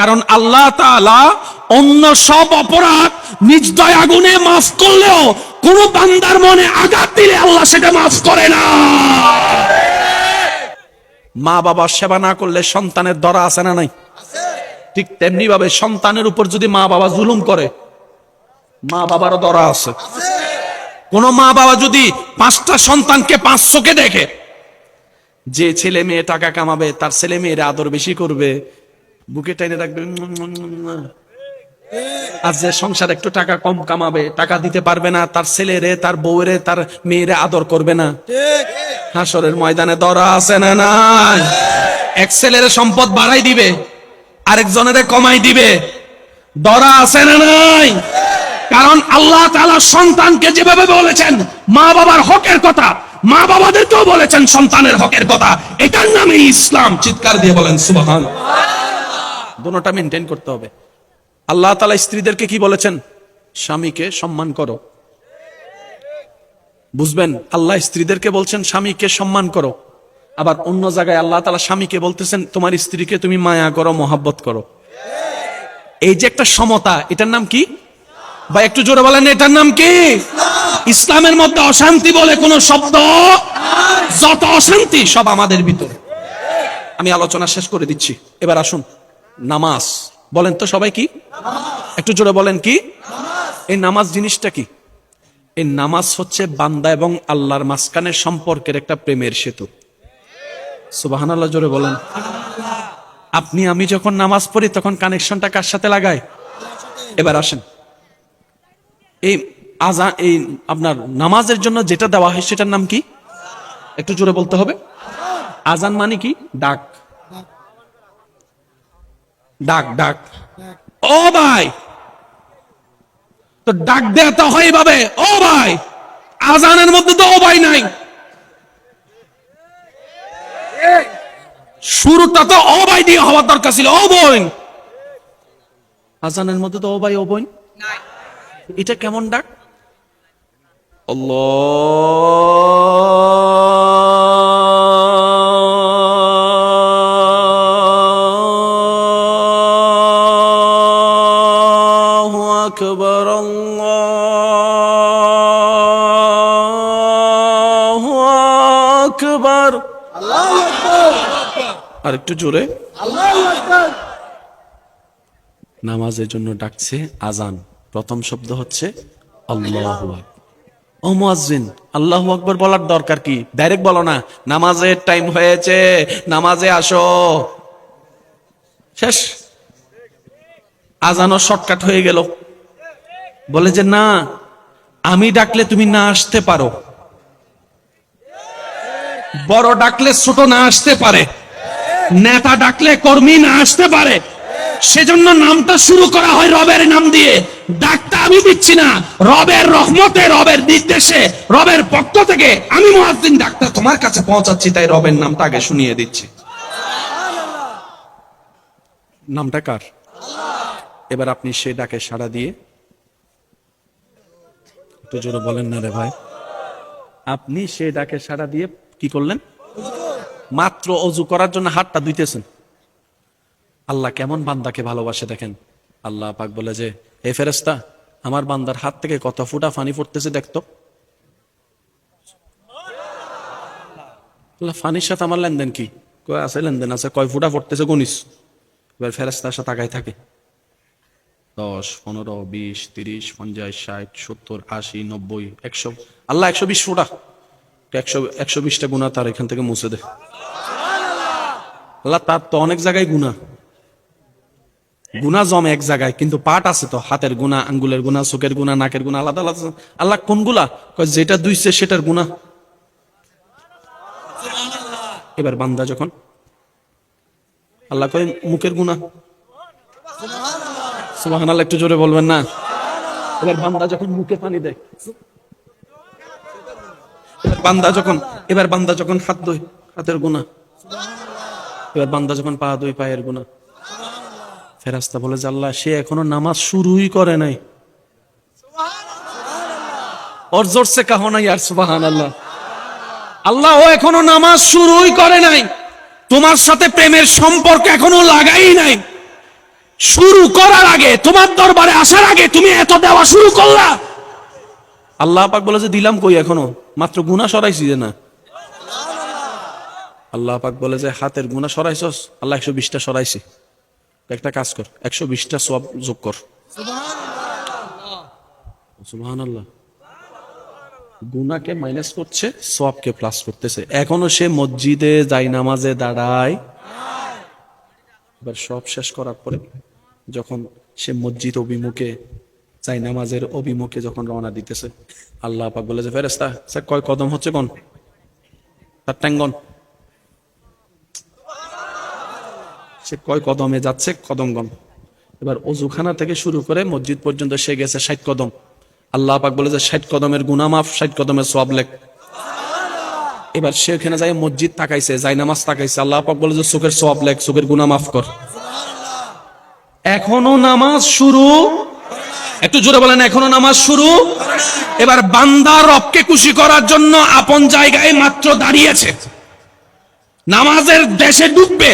কারণ আল্লাহ তাআলা অন্য সব অপরাধ নিজ দয়া গুণে মাফ করলেও কোন বান্দার মনে আঘাত দিলে আল্লাহ সেটা মাফ করে না। মা বাবার সেবা না করলে সন্তানের দরা আছে না নাই? ঠিক তেমনি ভাবে সন্তানের উপর যদি মা বাবা জুলুম করে, মা বাবারও দরা আছে। কোন মা বাবা যদি পাঁচটা সন্তানকে পাঁচ চোখে দেখে, যে ছেলে মেয়ে টাকা কামাবে, তার ছেলে মেয়েরা আদর বেশি করবে বুকে টাইনে রাখবে। আর যে সংসার একটু টাকা কম কামাবে, টাকা দিতে পারবে না, তার ছেলেরে তার বউরে তার মেয়েরে আদর করবে না। হাসরের ময়দানে দরা আছে না নাই? এক ছেলের সম্পদ বাড়াই দিবে, আরেকজনের কমাই দিবে। দরা আছে না নাই? কারণ আল্লাহ তাআলা সন্তানকে যেভাবে বলেছেন, মা বাবার হকের কথা, মা বাবাদেরকেও বলেছেন সন্তানের হকের কথা। এটার নামে ইসলাম। চিৎকার দিয়ে বলেন সুবহান দুটোটা মেনটেন করতে হবে। আল্লাহ তাআলা স্ত্রীদেরকে কি বলেছেন? স্বামীকে সম্মান করো। বুঝবেন, আল্লাহ স্ত্রীদেরকে বলছেন, স্বামীকে সম্মান করো। আবার অন্য জায়গায় আল্লাহ তাআলা স্বামীকে বলতেছেন, তোমার স্ত্রীকে তুমি মায়া করো, মহাব্বত করো। এই যে একটা সমতা, এটার নাম কি? বা একটু জোরে বলেন, এটার নাম কি? ইসলামের মধ্যে অশান্তি বলে কোন শব্দ? যত অশান্তি, সব আমাদের ভিতরে। আমি আলোচনা শেষ করে দিচ্ছি। এবার আসুন। নামাজ। বলেন তো সবাই কি? একটু জোরে বলেন কি? এই নামাজ জিনিসটা কি? এই নামাজ হচ্ছে বান্দা এবং আল্লাহর মাঝখানের সম্পর্কের একটা প্রেমের সেতু। সুবাহান আল্লাহ জোরে বলেন। আপনি, আমি যখন নামাজ পড়ি, তখন কানেকশনটা কার সাথে লাগাই? এবার আসেন। এই আজা, এই আপনার নামাজের জন্য যেটা দেওয়া হয়, সেটার নাম কি? একটু জোরে বলতে হবে। আজান মানে কি? ডাক। ডাক ডাক। ও ভাই। তো ডাক দেয়া তো হয় এভাবে। ও ভাই, আজানের মধ্যে তো ও ভাই নাই। শুরুটা তো ও ভাই দিয়ে হওয়ার দরকার ছিল। ও বোন আজানের মধ্যে তো ও ভাই, ও বোন এটা কেমন ডাক? আল্লাহু। আকবার। আর একটু জোরে। নামাজের জন্য ডাকছে আজান। প্রথম শব্দ হচ্ছে আল্লাহু আল্লাহু আকবার বলার দরকার কি? ডাইরেক্ট বলো না। নামাজের টাইম হয়েছে। নামাজে আসো। শেষ। আজানও শর্টকাট হয়ে গেল। বলে যে না আমি ডাকলে তুমি না আসতে পারো। বড় ডাকলে ছোট না আসতে পারে। নেতা ডাকলে কর্মী না আসতে পারে। সেজন্য নামটা শুরু করা হয় রবের নাম দিয়ে। ডাকটা আমি দিচ্ছি না। রবের রহমতে, রবের নির্দেশে, রবের পক্ষ থেকে আমি মহাদ্দিন ডাকটা তোমার কাছে পৌঁছাচ্ছি, তাই রবের নামটা আগে শুনিয়ে দিচ্ছি। নামটা কার? এবার আপনি সে ডাকে সাড়া দিয়ে একটু জোরে বলেন না রে ভাই। আপনি সে ডাকে সাড়া দিয়ে কি করলেন? মাত্র অজু করার জন্য হাতটা ধুইতেছেন। আল্লাহ কেমন বান্দাকে ভালোবাসে দেখেন। আল্লাহ পাক বলে যে এ ফেরেস্তা আমার বান্দার হাত থেকে কত ফুটা ফানি পড়তেছে দেখতো ফানির সাথে আমার লেনদেন কি? আছে লেনদেন, আছে। কয়, ফুটা পড়তেছে গনিস। এবার ফেরেস্তার সাথে আগায় থাকে। দশ, পনেরো, বিশ, তিরিশ, পঞ্চাশ, ষাট, সত্তর, আশি, নব্বই, একশো, আল্লাহ, একশো বিশ ফুটা। একশো একশো বিশটা গুণা তার এখান থেকে মুছে দে। আল্লাহ, তার তো অনেক জায়গায় গুণা। গুণা জমে এক জায়গায়, কিন্তু পাট আছে তো, হাতের গুণা, আঙ্গুলের গুণা, চোখের গুণা, নাকের গুণা, আলাদা আলাদা। আল্লাহ, কোনগুলা? যেটা দুইছে সেটার গুণা। এবার বান্দা যখন, আল্লাহ কয়, মুখের গুণা। সুবাহ একটু জোরে বলবেন না? এবার বান্দা যখন মুখে পানি দেয় বান্দা যখন, এবার বান্দা যখন হাত ধোয়, হাতের গুণা এবার বান্দা যখন পা ধোয়, পায়ের গুণা ফেরাস্তা বলে আল্লাহ, সে এখনও নামাজ শুরুই করে নাই। ওর কাহো নাই আর সুবাহান আল্লাহ আল্লাহ, ও এখনও নামাজ শুরুই করে নাই। তোমার সাথে প্রেমের সম্পর্ক এখনও লাগাই নাই। শুরু করার আগে, তোমার দরবারে আসার আগে তুমি এত দেওয়া শুরু করলা। আল্লাহ পাক বলে যে দিলাম কই এখনও? মাত্র গুণা সরাইছি যে না? আল্লাহ পাক বলে যে হাতের গুণা সরাইছস? আল্লাহ একশো বিশটা সরাইছি। একটা কাজ কর, একশো বিশটা সব যোগ কর। গুনাকে মাইনাস করছে সবকে প্লাস করতেছে। এখনও সে মসজিদে যাই নামাজে দাঁড়ায়। এবার সব শেষ করার পরে যখন সে মসজিদ অভিমুখে যাই নামাজের অভিমুখে যখন রওনা দিতেছে। আল্লাহ পাক বলে যে ফেরেস্তা স্যার, কয় কদম হচ্ছে কোন? তার ট্যাঙ্গন সে কয় কদমে যাচ্ছে? কদমগণ। এবার অজুখানা থেকে শুরু করে মসজিদ পর্যন্ত সে গেছে ষাট কদম। আল্লাহ পাক বলে যে, ষাট কদমের গুনামাফ ষাট কদমের সব লেখ। এবার সে ওখানে যাই মসজিদ তাকাইছে যাই নামাজ তাকাইছে। আল্লাহ পাক বলে যে চোখের সব লেখ চোখের গুনা মাফ কর। এখনও নামাজ শুরু একটু জোরে বলেন, এখনও নামাজ শুরু? এবার বান্দা রবকে খুশি করার জন্য আপন জায়গায় মাত্র দাঁড়িয়েছে। নামাজের দেশে ডুববে।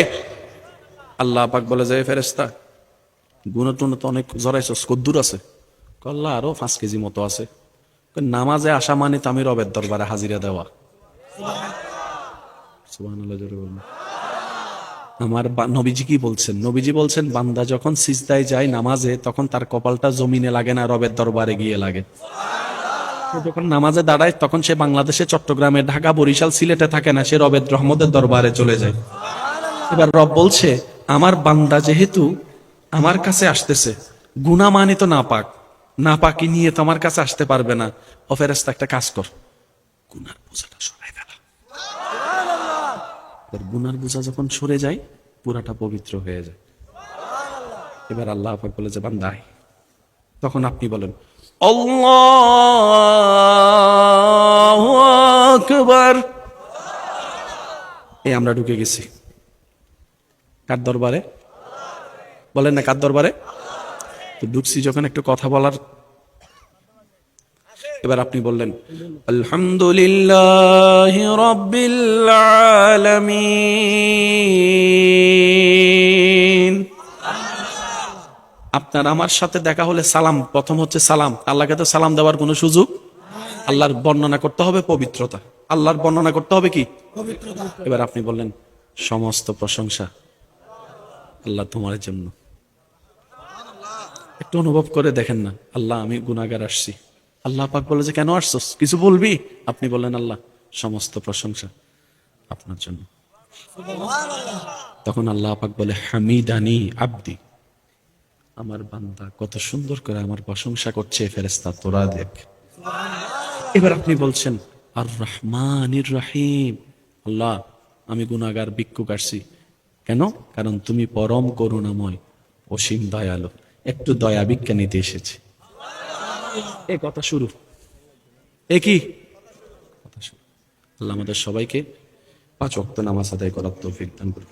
আল্লাহ পাক বলে, যে ফেরেস্তা গুণ টুন তো অনেক জড়াইছ কদ্দুর আছে। কল্লা আরও পাঁচ কেজি মতো আছে। নামাজে আসা মানে তো আমি রবের দরবারে হাজিরা দেওয়া। বলুন। আমার নবীজি কি বলছেন? নবীজি বলছেন, বান্দা যখন সিজদায় যায় নামাজে, তখন তার কপালটা জমিনে লাগে না, রবের দরবারে গিয়ে লাগে। যখন নামাজে দাঁড়ায়, তখন সে বাংলাদেশে, চট্টগ্রামে, ঢাকা, বরিশাল, সিলেটে থাকে না, সে রবের রহমদের দরবারে চলে যায়। এবার রব বলছে, আমার বান্দা যেহেতু আমার কাছে আসতেছে গুনা মানে তো না পাক না পাকি নিয়ে তো আমার কাছে আসতে পারবে না। ও ফেরেস্তা একটা কাজ কর। গুনার বোঝাটা এবার গুনার বোঝা যখন সরে যায়, পুরাটা পবিত্র হয়ে যায়। এবার আল্লাহ পাক বলে যে বান্দাই তখন আপনি বলেন আকবার। এই আমরা ঢুকে গেছি। কার দরবারে? বলেন না কার দরবারে? তো ঢুকছি যখন একটু কথা বলার এবার আপনি বললেন আলহামদুলিল্লাহ রব্বিল আলামিন। আপনার আমার সাথে দেখা হলে সালাম প্রথম হচ্ছে সালাম। আল্লাহকে তো সালাম দেওয়ার কোনো সুযোগ? আল্লাহর বর্ণনা করতে হবে পবিত্রতা। আল্লাহর বর্ণনা করতে হবে কি? এবার আপনি বললেন সমস্ত প্রশংসা আল্লাহ তোমার জন্য। একটু অনুভব করে দেখেন না আল্লাহ আমি গুনাগার আসছি। আল্লাহ পাক বলে যে, কেন আসছস? কিছু বলবি? আপনি বললেন, আল্লাহ, সমস্ত প্রশংসা আপনার জন্য। তখন আল্লাহ পাক বলে, হামিদানি আব্দি। আমার বান্দা কত সুন্দর করে আমার প্রশংসা করছে ফেরেস্তা তোরা দেখ। এবার আপনি বলছেন আর রহমানির রাহিম। আল্লাহ, আমি গুনাগার ভিক্ষুক আসছি। কেন? কারণ তুমি পরম করুণাময়, অসীম দয়ালু। একটু দয়া ভিক্ষা নিতে এসেছি। এ কথা শুরু। এ কি? আল্লাহ আমাদের সবাইকে পাঁচ অক্ত নামাজ আদায় করার তৌফিক দান করুন।